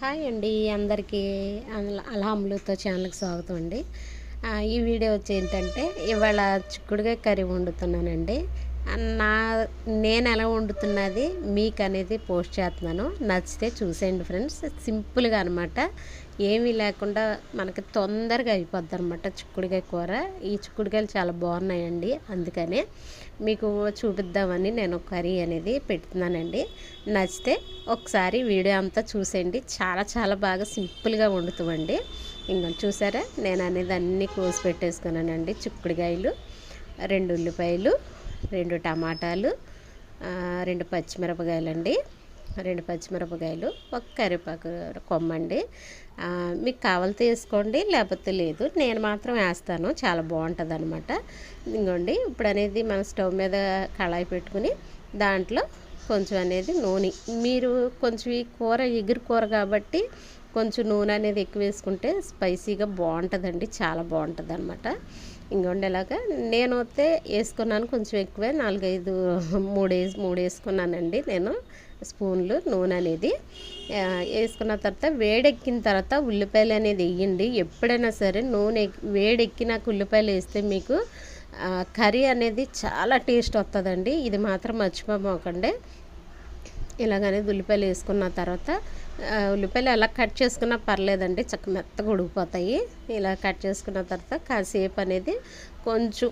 Hi అండి అందరికీ అల్హామ్లతో ఛానల్కి స్వాగతం అండి. ఈ వీడియో వచ్చి ఏంటంటే ఇవాళ చిక్కుడుగా కర్రీ వండుతున్నానండి. నా నేను ఎలా వండుతున్నది మీకు అనేది పోస్ట్ చేస్తున్నాను. నచ్చితే చూసేయండి ఫ్రెండ్స్. సింపుల్గా అనమాట ఏమీ లేకుండా మనకి తొందరగా అయిపోద్ది అనమాట చిక్కుడుకాయ కూర. ఈ చిక్కుడుకాయలు చాలా బాగున్నాయండి. అందుకనే మీకు చూపిద్దామని నేను కర్రీ అనేది పెడుతున్నానండి. నచ్చితే ఒకసారి వీడియో అంతా చూసేయండి. చాలా చాలా బాగా సింపుల్గా వండుతామండి. ఇంకా చూసారా? నేను అనేది అన్నీ కోసి పెట్టేసుకున్నానండి. చిక్కుడుకాయలు రెండు ఉల్లిపాయలు రెండు టమాటాలు రెండు పచ్చిమిరపకాయలు అండి రెండు పచ్చిమిరపకాయలు ఒక కరివేపాకు కొమ్మండి. మీకు కావాలితే వేసుకోండి లేకపోతే లేదు. నేను మాత్రం వేస్తాను చాలా బాగుంటుంది అనమాట ఇంకోండి ఇప్పుడు అనేది మన స్టవ్ మీద కళాయి పెట్టుకుని దాంట్లో కొంచెం అనేది నూనె. మీరు కొంచెం ఈ కూర ఎగురు కూర కాబట్టి కొంచెం నూనె అనేది ఎక్కువ వేసుకుంటే స్పైసీగా బాగుంటుందండి చాలా బాగుంటుంది అనమాట ఇంకొండేలాగా నేను అయితే వేసుకున్నాను కొంచెం ఎక్కువే నాలుగైదు మూడు వేసి మూడు వేసుకున్నానండి నేను స్పూన్లు నూనె అనేది. వేసుకున్న తర్వాత వేడెక్కిన తర్వాత ఉల్లిపాయలు అనేది వేయండి. ఎప్పుడైనా సరే నూనె వేడెక్కినాక ఉల్లిపాయలు వేస్తే మీకు కర్రీ అనేది చాలా టేస్ట్ వస్తుందండి ఇది మాత్రం మర్చిపోమోకండి. ఇలాగనేది ఉల్లిపాయలు వేసుకున్న తర్వాత ఉల్లిపాయలు ఎలా కట్ చేసుకున్నా పర్లేదండి చక్క మెత్తగా ఉడికిపోతాయి. ఇలా కట్ చేసుకున్న తర్వాత కాసేపు అనేది కొంచెం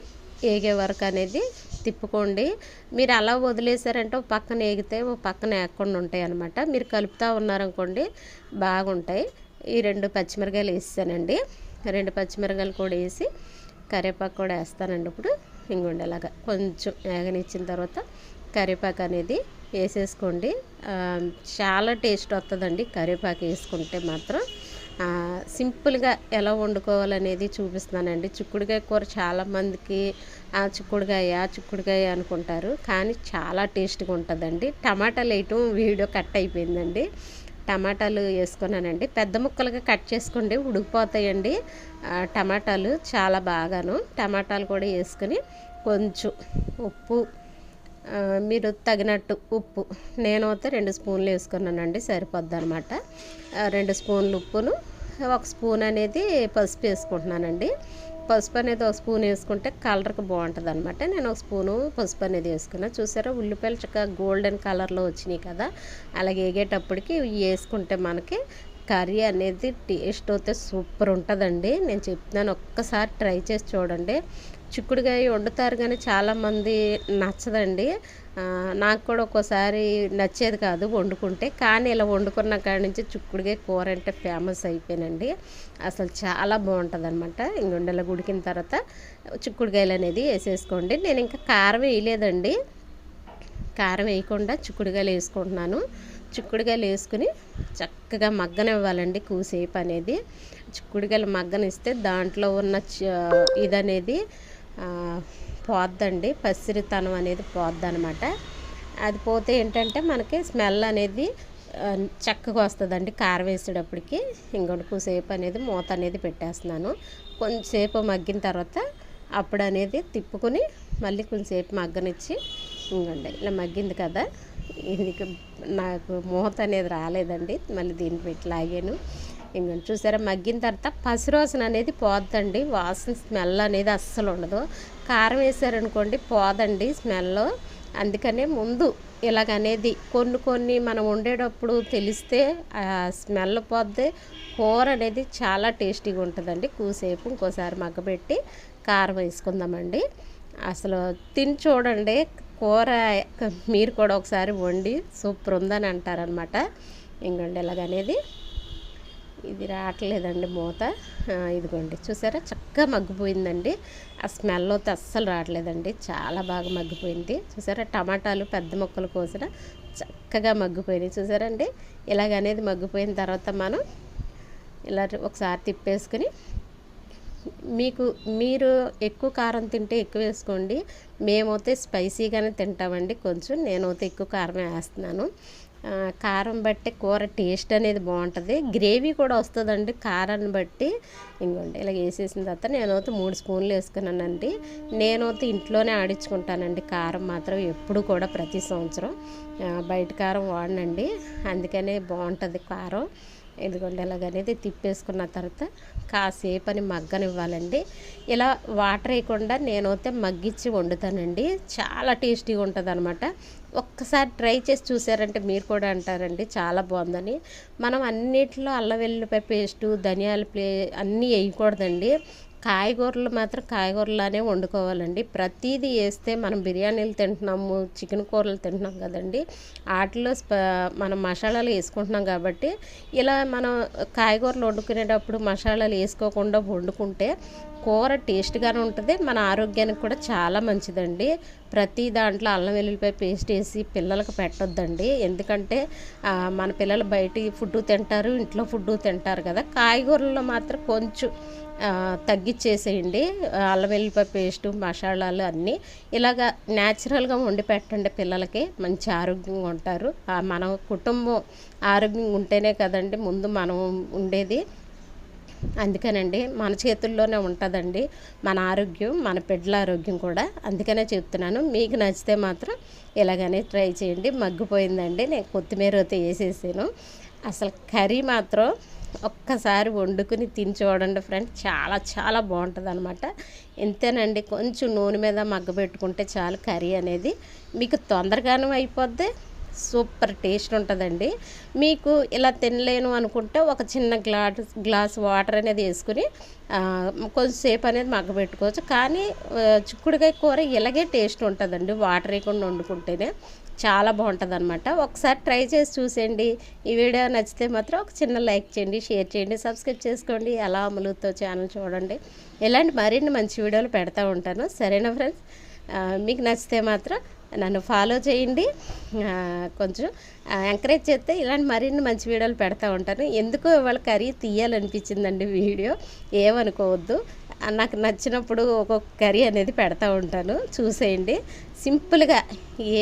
ఏగే వరకు అనేది తిప్పుకోండి. మీరు అలా వదిలేసారంటే ఒక పక్కన ఏగితే ఒక పక్కన ఏగకుండా ఉంటాయి అనమాట మీరు కలుపుతూ ఉన్నారనుకోండి బాగుంటాయి. ఈ రెండు పచ్చిమిరకాయలు వేసానండి రెండు పచ్చిమిరకాయలు కూడా వేసి కరివేపాకు కూడా వేస్తానండి ఇప్పుడు. ఇంకొండేలాగా కొంచెం ఏగనిచ్చిన తర్వాత కరివేపాకు అనేది వేసేసుకోండి. చాలా టేస్ట్ వస్తుందండి కరివేపాకు వేసుకుంటే మాత్రం. సింపుల్గా ఎలా వండుకోవాలనేది చూపిస్తున్నానండి. చిక్కుడుకాయ కూర చాలామందికి ఆ చిక్కుడుకాయ చిక్కుడుకాయ అనుకుంటారు. కానీ చాలా టేస్ట్గా ఉంటుందండి. టమాటాలు వేయటం వీడియో కట్ అయిపోయిందండి. టమాటాలు వేసుకున్నానండి. పెద్ద ముక్కలుగా కట్ చేసుకోండి ఉడికిపోతాయండి. టమాటాలు చాలా బాగాను. టమాటాలు కూడా వేసుకుని కొంచెం ఉప్పు మీరు తగినట్టు ఉప్పు. నేను అయితే రెండు స్పూన్లు వేసుకున్నానండి సరిపోద్ది అనమాట రెండు స్పూన్లు ఉప్పును ఒక స్పూన్ అనేది పసుపు వేసుకుంటున్నానండి. పసుపు అనేది ఒక స్పూన్ వేసుకుంటే కలర్కి బాగుంటుంది అనమాట నేను ఒక స్పూను పసుపు అనేది వేసుకున్నాను చూసారా ఉల్లిపాయలు చక్కగా గోల్డెన్ కలర్లో వచ్చినాయి కదా. అలాగే వేగేటప్పటికి వేసుకుంటే మనకి కర్రీ అనేది టేస్ట్ అయితే సూపర్ ఉంటుందండి. నేను చెప్తున్నాను ఒక్కసారి ట్రై చేసి చూడండి. చిక్కుడుకాయ వండుతారు కానీ చాలామంది నచ్చదండి. నాకు కూడా ఒక్కోసారి నచ్చేది కాదు వండుకుంటే. కానీ ఇలా వండుకున్న కాడి నుంచి చిక్కుడుకాయ కూర అంటే ఫేమస్ అయిపోయినండి అసలు చాలా బాగుంటుంది అనమాట ఇంకొండల ఉడికిన తర్వాత చిక్కుడుకాయలు అనేది వేసేసుకోండి. నేను ఇంకా కారం వేయలేదండి. కారం వేయకుండా చిక్కుడుకాయలు వేసుకుంటున్నాను. చిక్కుడుకాయలు వేసుకుని చక్కగా మగ్గనివ్వాలండి కూసేపు అనేది. చిక్కుడుకాయలు మగ్గనిస్తే దాంట్లో ఉన్న ఇదనేది పోద్దండి. పసిరితనం అనేది పోద్ది అనమాట అది పోతే ఏంటంటే మనకి స్మెల్ అనేది చక్కగా వస్తుందండి కార వేసేటప్పటికి. ఇంకొంటి సేపు అనేది మూత అనేది పెట్టేస్తున్నాను. కొంచెంసేపు మగ్గిన తర్వాత అప్పుడు అనేది తిప్పుకొని మళ్ళీ కొంచెంసేపు మగ్గనిచ్చి ఇంకండి ఇలా మగ్గింది కదా. ఇది నాకు మూత అనేది రాలేదండి. మళ్ళీ దీన్ని పెట్టి లాగాను. ఇంకా చూసారా? మగ్గిన తర్వాత పసిరోసన అనేది పోద్దండి. వాసన స్మెల్ అనేది అస్సలు ఉండదు. కారం వేసారనుకోండి పోదండి స్మెల్. అందుకనే ముందు ఇలాగనేది కొన్ని కొన్ని మనం వండేటప్పుడు తెలిస్తే స్మెల్ పోద్ది. కూర అనేది చాలా టేస్టీగా ఉంటుందండి. కూసేపు ఇంకోసారి మగ్గబెట్టి కారం వేసుకుందామండి. అసలు తిని చూడండి. కూర మీరు కూడా ఒకసారి వండి సూపర్ ఉందని అంటారనమాట. ఇంకండి ఇలాగనేది. ఇది రావట్లేదండి మూత. ఇదిగోండి. చూసారా? చక్కగా మగ్గిపోయిందండి. ఆ స్మెల్ అయితే అస్సలు రావట్లేదండి. చాలా బాగా మగ్గిపోయింది. చూసారా? టమాటాలు పెద్ద మొక్కలు కోసిన చక్కగా మగ్గిపోయినాయి. చూసారండి? ఇలాగనేది మగ్గిపోయిన తర్వాత మనం ఇలా ఒకసారి తిప్పేసుకుని మీకు మీరు ఎక్కువ కారం తింటే ఎక్కువ వేసుకోండి. మేమైతే స్పైసీగానే తింటామండి. కొంచెం నేనైతే ఎక్కువ కారమే వేస్తున్నాను. కారం బట్టి కూర టేస్ట్ అనేది బాగుంటుంది. గ్రేవీ కూడా వస్తుందండి కారాన్ని బట్టి. ఇంకోండి ఇలా వేసేసిన తర్వాత నేనైతే మూడు స్పూన్లు వేసుకున్నానండి. నేనైతే ఇంట్లోనే ఆడించుకుంటానండి కారం మాత్రం ఎప్పుడు కూడా ప్రతి సంవత్సరం. బయట కారం వాడనండి. అందుకనే బాగుంటుంది కారం. ఇదిగోండి ఇలాగనేది తిప్పేసుకున్న తర్వాత కాసేపు అని మగ్గనివ్వాలండి. ఇలా వాటర్ వేయకుండా నేనైతే మగ్గిచ్చి వండుతానండి. చాలా టేస్టీగా ఉంటుంది అనమాట ఒక్కసారి ట్రై చేసి చూసారంటే మీరు కూడా అంటారండి చాలా బాగుందని. మనం అన్నిట్లో అల్లం వెల్లుల్లిపాయ పేస్టు ధనియాల ప్లే అన్నీ వేయకూడదండి. కాయగూరలు మాత్రం కాయగూరలానే వండుకోవాలండి. ప్రతిదీ వేస్తే మనం బిర్యానీలు తింటున్నాము చికెన్ కూరలు తింటున్నాం కదండి. వాటిలో మనం మసాలాలు వేసుకుంటున్నాం కాబట్టి ఇలా మనం కాయగూరలు వండుకునేటప్పుడు మసాలాలు వేసుకోకుండా వండుకుంటే కూర టేస్ట్గానే ఉంటుంది. మన ఆరోగ్యానికి కూడా చాలా మంచిదండి. ప్రతి దాంట్లో అల్లం వెల్లుల్లిపాయ పేస్ట్ వేసి పిల్లలకు పెట్టొద్దండి. ఎందుకంటే మన పిల్లలు బయట ఫుడ్ తింటారు ఇంట్లో ఫుడ్ తింటారు కదా. కాయగూరల్లో మాత్రం కొంచెం తగ్గించేసేయండి అల్లం వెల్లిపాయ పేస్టు మసాలాలు అన్నీ ఇలాగ న్యాచురల్గా వండి పెట్టండి పిల్లలకి. మంచి ఆరోగ్యంగా ఉంటారు. మన కుటుంబం ఆరోగ్యంగా ఉంటేనే కదండి ముందు మనం ఉండేది. అందుకనండి మన చేతుల్లోనే ఉంటుందండి. మన ఆరోగ్యం మన పెడ్ల ఆరోగ్యం కూడా. అందుకనే చెప్తున్నాను మీకు నచ్చితే మాత్రం ఇలాగనే ట్రై చేయండి. మగ్గిపోయిందండి నేను కొత్తిమీర అయితే వేసేసాను. అసలు కర్రీ మాత్రం ఒక్కసారి వండుకుని తిని చూడండి ఫ్రెండ్ చాలా చాలా బాగుంటుంది అనమాట ఇంతేనండి కొంచెం నూనె మీద మగ్గ పెట్టుకుంటే చాలు కర్రీ అనేది. మీకు తొందరగానూ అయిపోద్ది సూపర్ టేస్ట్ ఉంటుందండి. మీకు ఇలా తినలేను అనుకుంటే ఒక చిన్న గ్లాస్ గ్లాస్ వాటర్ అనేది వేసుకుని కొంచెంసేపు అనేది మగ్గ పెట్టుకోవచ్చు కానీ చిక్కుడుకాయ కూర ఇలాగే టేస్ట్ ఉంటుందండి. వాటర్ వేయకుండా వండుకుంటేనే చాలా బాగుంటుంది అనమాట ఒకసారి ట్రై చేసి చూసేయండి. ఈ వీడియో నచ్చితే మాత్రం ఒక చిన్న లైక్ చేయండి షేర్ చేయండి సబ్స్క్రైబ్ చేసుకోండి. ఎలా అమలుతో ఛానల్ చూడండి. ఇలాంటి మరిన్ని మంచి వీడియోలు పెడతా ఉంటాను. సరేనా ఫ్రెండ్స్? మీకు నచ్చితే మాత్రం నన్ను ఫాలో చేయండి. కొంచెం ఎంకరేజ్ చేస్తే ఇలాంటి మరిన్ని మంచి వీడియోలు పెడతా ఉంటాను. ఎందుకు ఇవాళ కర్రీ తీయాలనిపించిందండి వీడియో. ఏమనుకోవద్దు. నాకు నచ్చినప్పుడు ఒక్కొక్క కర్రీ అనేది పెడతా ఉంటాను. చూసేయండి. సింపుల్గా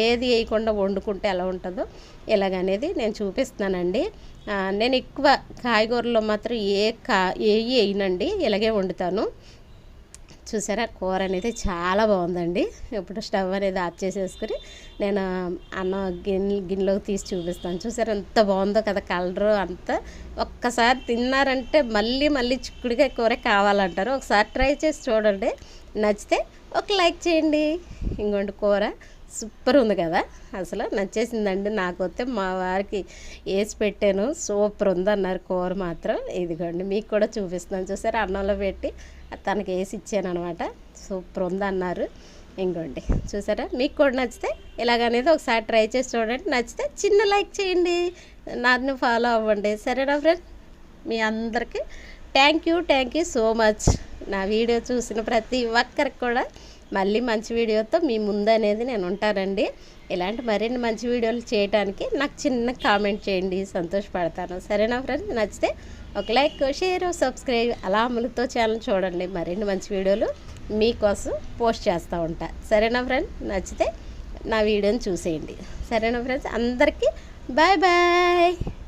ఏది వేయకుండా వండుకుంటే ఎలా ఉంటుందో ఇలాగనేది నేను చూపిస్తున్నానండి. నేను ఎక్కువ కాయగూరలో మాత్రం ఏ కా ఏ వేయనండి. ఇలాగే వండుతాను. చూసారా? కూర అనేది చాలా బాగుందండి. ఇప్పుడు స్టవ్ అనేది ఆఫ్ చేసేసుకుని నేను అన్నం గిన్నె గిన్నెలోకి తీసి చూపిస్తాను. చూసారా ఎంత బాగుందో కదా కలరు అంతా. ఒక్కసారి తిన్నారంటే మళ్ళీ మళ్ళీ చిక్కుడుగా కూర కావాలంటారు. ఒకసారి ట్రై చేసి చూడండి. నచ్చితే ఒక లైక్ చేయండి. ఇంకోటి కూర. సూపర్ ఉంది కదా. అసలు నచ్చేసిందండి నాకు వస్తే మా వారికి వేసి పెట్టాను. సూపర్ ఉందన్నారు కూర మాత్రం. ఇదిగోండి మీకు కూడా చూపిస్తున్నాను. చూసారు? అన్నంలో పెట్టి తనకి వేసి ఇచ్చాను అనమాట సూపర్ ఉందన్నారు. ఇంకోండి చూసారా? మీకు కూడా నచ్చితే ఇలాగనేది ఒకసారి ట్రై చేసి చూడండి. నచ్చితే చిన్న లైక్ చేయండి. నన్ను ఫాలో అవ్వండి. సరేనా ఫ్రెండ్ మీ అందరికీ thank you thank you so much. నా వీడియో చూసిన ప్రతి ఒక్కరికి కూడా మళ్ళీ మంచి వీడియోతో మీ ముందు అనేది నేను ఉంటానండి. ఇలాంటి మరిన్ని మంచి వీడియోలు చేయడానికి నాకు చిన్న కామెంట్ చేయండి సంతోషపడతాను. సరేనా ఫ్రెండ్స్? నచ్చితే ఒక లైక్ షేర్ సబ్స్క్రైబ్ అలా అమలుతో ఛానల్ చూడండి. మరిన్ని మంచి వీడియోలు మీకోసం పోస్ట్ చేస్తూ ఉంటా. సరేనా ఫ్రెండ్ నచ్చితే నా వీడియోని చూసేయండి. సరేనా ఫ్రెండ్స్? అందరికీ బాయ్ బాయ్!